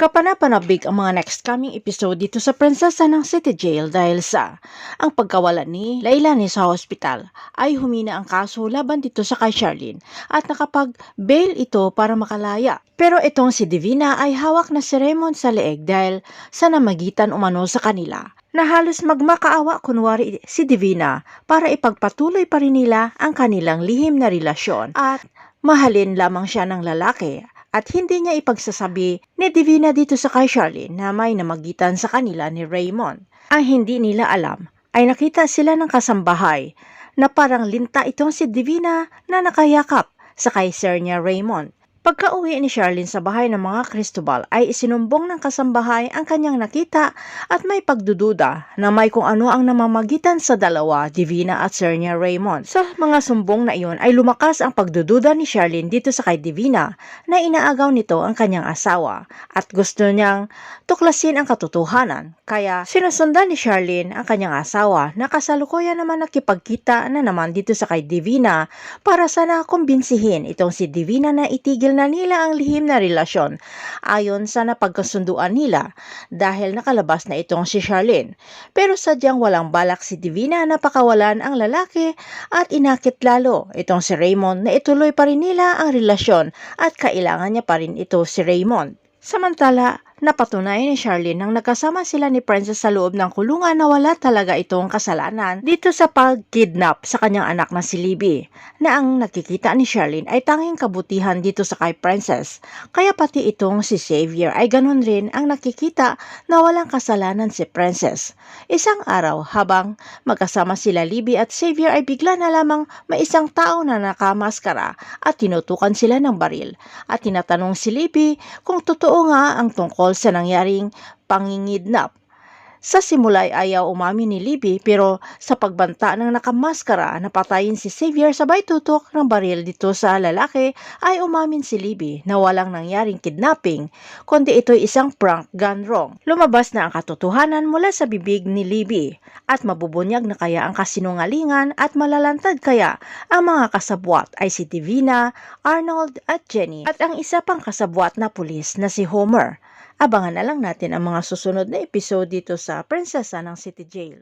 Kapanapanabig ang mga next coming episode dito sa Prinsesa ng City Jail dahil sa ang pagkawala ni Lailani sa hospital ay humina ang kaso laban dito sa kay Charlene at nakapag-bail ito para makalaya. Pero itong si Divina ay hawak na si Raymond sa leeg dahil sa namagitan umano sa kanila na halos magmakaawa kunwari si Divina para ipagpatuloy pa rin nila ang kanilang lihim na relasyon at mahalin lamang siya ng lalaki at hindi niya ipagsasabi ni Divina dito sa kay Charlene na may namagitan sa kanila ni Raymond. Ang hindi nila alam ay nakita sila ng kasambahay na parang linta itong si Divina na nakayakap sa kay Sir niya Raymond. Pagka-uwi ni Charlene sa bahay ng mga Cristobal ay isinumbong ng kasambahay ang kanyang nakita at may pagdududa na may kung ano ang namamagitan sa dalawa, Divina at Sir niya Raymond. Sa mga sumbong na iyon ay lumakas ang pagdududa ni Charlene dito sa kay Divina na inaagaw nito ang kanyang asawa at gusto niyang tuklasin ang katotohanan. Kaya sinusundan ni Charlene ang kanyang asawa na kasalukuyan naman nakipagkita na naman dito sa kay Divina para sana kumbinsihin itong si Divina na itigil na nila ang lihim na relasyon ayon sa napagkasunduan nila dahil nakalabas na itong si Charlene. Pero sadyang walang balak si Divina na pakawalan ang lalaki at inakit lalo itong si Raymond na ituloy pa rin nila ang relasyon at kailangan niya pa rin ito si Raymond. Samantala, napatunayan ni Charlene nang nagkasama sila ni Princess sa loob ng kulungan na wala talaga itong kasalanan dito sa pag-kidnap sa kanyang anak na si Libby na ang nakikita ni Charlene ay tanging kabutihan dito sa kay Princess. Kaya pati itong si Xavier ay ganun rin ang nakikita na walang kasalanan si Princess. Isang araw habang magkasama sila Libby at Xavier ay bigla na lamang may isang tao na nakamaskara at tinutukan sila ng baril at tinatanong si Libby kung totoo nga ang tungkol sa nangyaring pangingidnap. Sa simula ay ayaw umamin ni Libby pero sa pagbanta ng nakamaskara na patayin si Xavier sabay tutok ng baril dito sa lalaki ay umamin si Libby na walang nangyaring kidnapping kundi ito'y isang prank gone wrong. Lumabas na ang katotohanan mula sa bibig ni Libby at mabubunyag na kaya ang kasinungalingan at malalantad kaya ang mga kasabwat ay si Divina, Arnold at Jenny at ang isa pang kasabwat na pulis na si Homer. Abangan na lang natin ang mga susunod na episode dito sa Prinsesa ng City Jail.